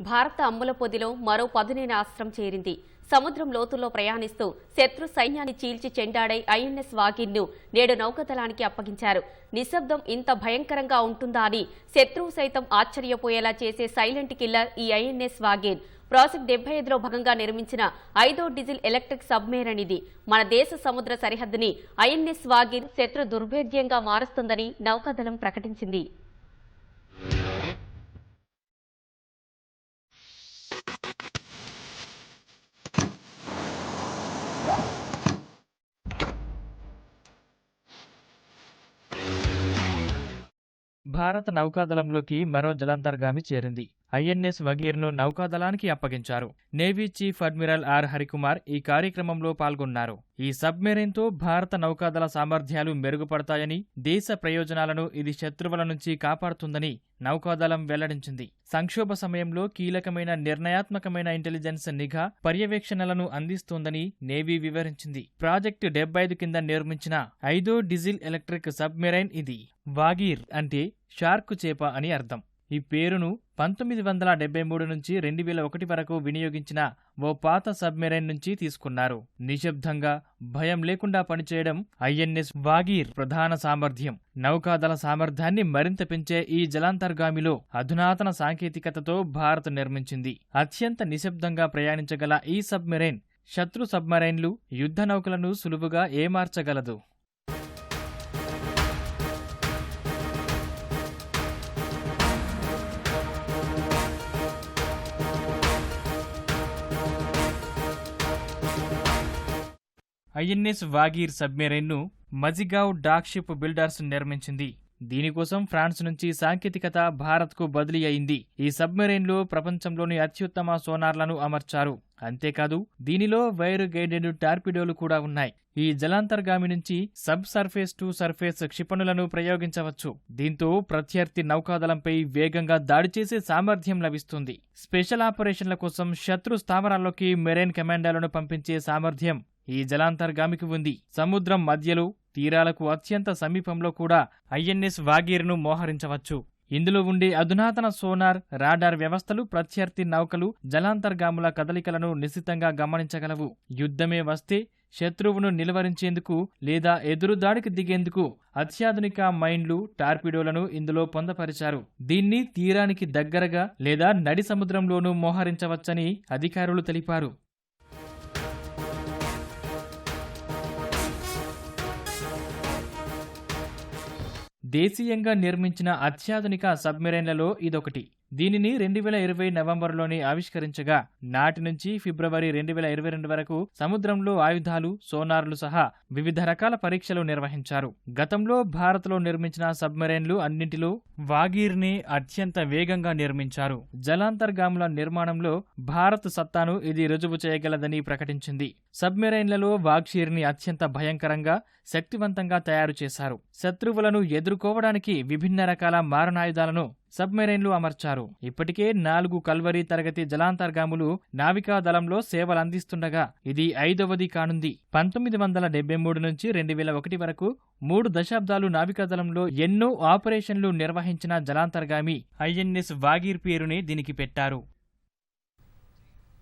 భారత అమ్ముల పొదిలో మరో పదునైన అస్త్రం చేరింది. సముద్రం లోతుల్లో ప్రయాణిస్తూ శత్రు సైన్యాన్ని చీల్చి చెండాడై ఐఎన్ఎస్ వాగిన్ను నేడు నౌకదళానికి అప్పగించారు. నిశ్శబ్దం ఇంత భయంకరంగా ఉంటుందా అని శత్రువు సైతం ఆశ్చర్యపోయేలా చేసే సైలెంట్ కిల్లర్ ఈ ఐఎన్ఎస్ వాగిన్ ప్రాజెక్ట్ డెబ్బై ఐదులో భాగంగా నిర్మించిన ఐదో డీజిల్ ఎలక్ట్రిక్ సబ్మెరైన్ ఇది. మన దేశ సముద్ర సరిహద్దుని ఐఎన్ఎస్ వాగిన్ శత్రు దుర్భేద్యంగా మారుస్తుందని నౌకాదళం ప్రకటించింది. భారత నౌకాదళంలోకి మరో జలాంతర్గామి చేరింది. ఐఎన్ఎస్ వగీర్ను నౌకాదళానికి అప్పగించారు. Navy chief admiral R. Harikumar ఈ కార్యక్రమంలో పాల్గొన్నారు. ఈ సబ్మెరైన్తో భారత నౌకాదళ సామర్థ్యాలు మెరుగుపడతాయని దేశ ప్రయోజనాలను ఇది శత్రువుల నుంచి కాపాడుతుందని నౌకాదళం వెల్లడించింది. సంక్షోభ సమయంలో కీలకమైన నిర్ణయాత్మకమైన ఇంటెలిజెన్స్ నిఘా పర్యవేక్షణలను అందిస్తోందని నేవీ వివరించింది. ప్రాజెక్టు డెబ్బై ఐదు కింద నిర్మించిన ఐదో డీజిల్ ఎలక్ట్రిక్ సబ్మెరైన్ ఇది. వాగీర్ అంటే షార్క్ చేప అని అర్థం. ఈ పేరును పంతొమ్మిది వందల డెబ్బై మూడు నుంచి రెండు వేల ఒకటి వరకు వినియోగించిన ఓ పాత సబ్మెరైన్ నుంచి తీసుకున్నారు. నిశ్శబ్దంగా భయం లేకుండా పనిచేయడం ఐఎన్ఎస్ వాగీర్ ప్రధాన సామర్థ్యం. నౌకాదళ సామర్థ్యాన్ని మరింత పెంచే ఈ జలాంతర్గామిలో అధునాతన సాంకేతికతతో భారత్ నిర్మించింది. అత్యంత నిశ్శబ్దంగా ప్రయాణించగల ఈ సబ్మెరైన్ శత్రు సబ్మరైన్లు యుద్ధ నౌకలను సులువుగా ఏమార్చగలదు. ఐఎన్ఎస్ వాగీర్ సబ్మెరైన్ను మజిగావ్ డాక్షిప్ బిల్డర్స్ నిర్మించింది. దీనికోసం ఫ్రాన్స్ నుంచి సాంకేతికత భారత్కు బదిలీ అయింది. ఈ సబ్మెరైన్లో ప్రపంచంలోని అత్యుత్తమ సోనార్లను అమర్చారు. అంతేకాదు దీనిలో వైర్ గైడెడ్ టార్పిడోలు కూడా ఉన్నాయి. ఈ జలాంతర్గామి నుంచి సబ్ సర్ఫేస్ టు సర్ఫేస్ క్షిపణులను ప్రయోగించవచ్చు. దీంతో ప్రత్యర్థి నౌకాదళంపై వేగంగా దాడి చేసే సామర్థ్యం లభిస్తుంది. స్పెషల్ ఆపరేషన్ల కోసం శత్రు స్థావరాల్లోకి మెరైన్ కమాండోలను పంపించే సామర్థ్యం ఈ జలాంతర్గామికి ఉంది. సముద్రం మధ్యలో తీరాలకు అత్యంత సమీపంలో కూడా ఐఎన్ఎస్ వాగీర్ను మోహరించవచ్చు. ఇందులో ఉండే అధునాతన సోనార్ రాడార్ వ్యవస్థలు ప్రత్యర్థి నౌకలు జలాంతర్గాముల కదలికలను నిశితంగా గమనించగలవు. యుద్ధమే వస్తే శత్రువును నిలువరించేందుకు లేదా ఎదురుదాడికి దిగేందుకు అత్యాధునిక మైండ్లు టార్పిడోలను ఇందులో పొందపరిచారు. దీన్ని తీరానికి దగ్గరగా లేదా నడి సముద్రంలోనూ మోహరించవచ్చని అధికారులు తెలిపారు. దేశీయంగా నిర్మించిన అత్యాధునిక సబ్మెరైన్లలో ఇదొకటి. దీనిని రెండు వేల ఇరవై నవంబర్లోనే ఆవిష్కరించగా నాటి నుంచి ఫిబ్రవరి రెండు వేల ఇరవై రెండు వరకు సముద్రంలో ఆయుధాలు సోనార్లు సహా వివిధ రకాల పరీక్షలు నిర్వహించారు. గతంలో భారత్లో నిర్మించిన సబ్మెరైన్లు అన్నింటిలో వాగీర్ని అత్యంత వేగంగా నిర్మించారు. జలాంతర్గాముల నిర్మాణంలో భారత్ సత్తాను ఇది రుజువు చేయగలదని ప్రకటించింది. సబ్మెరైన్లలో వాగ్షీర్ని అత్యంత భయంకరంగా శక్తివంతంగా తయారు చేశారు. శత్రువులను ఎదుర్కోవడానికి విభిన్న రకాల మారణాయుధాలను సబ్మెరైన్లు అమర్చారు. ఇప్పటికే నాలుగు కల్వరీ తరగతి జలాంతర్గాములు నావికా దళంలో సేవలందిస్తుండగా ఇది ఐదవది కానుంది. పంతొమ్మిది వందల డెబ్బై మూడు నుంచి రెండు వేల ఒకటి వరకు మూడు దశాబ్దాలు నావికాదళంలో ఎన్నో ఆపరేషన్లు నిర్వహించిన జలాంతర్గామి ఐఎన్ఎస్ వాగీర్ పేరుని దీనికి పెట్టారు.